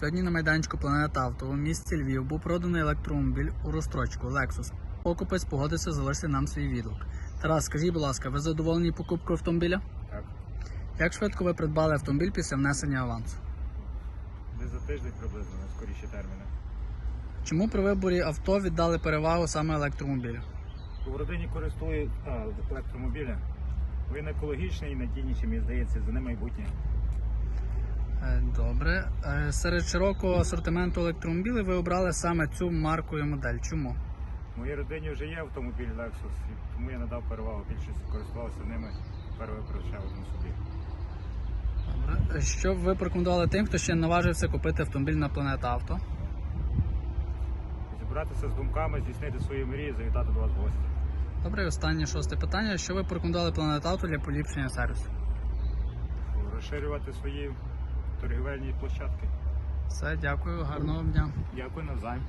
Сьогодні на майданчику Планета Авто у місті Львів був проданий електромобіль у розстрочку Lexus. Покупець погодився залишити нам свій відгук. Тарас, скажіть, будь ласка, ви задоволені покупкою автомобіля? Так. Як швидко ви придбали автомобіль після внесення авансу? Десь за тиждень приблизно на скоріші терміни. Чому при виборі авто віддали перевагу саме електромобілю? У родині користують електромобілі. Він екологічний і надійніший, мені здається, за ним майбутнє. Добре. Е, Серед широкого асортименту електромобілів ви обрали саме цю марку і модель. Чому? В моїй родині вже є автомобіль Lexus, і тому я надав перевагу більшості, користувався ними, вибрав одну собі. Добре. Що б ви порекомендували тим, хто ще наважився купити автомобіль на Планета Авто? Зібратися з думками, здійснити свої мрії, завітати до вас в гості. Добре, і останнє шосте питання. Що ви порекомендували Планета Авто для поліпшення сервісу? Розширювати свої торгівельні площадки. Все, дякую, гарного дня. Дякую навзаєм.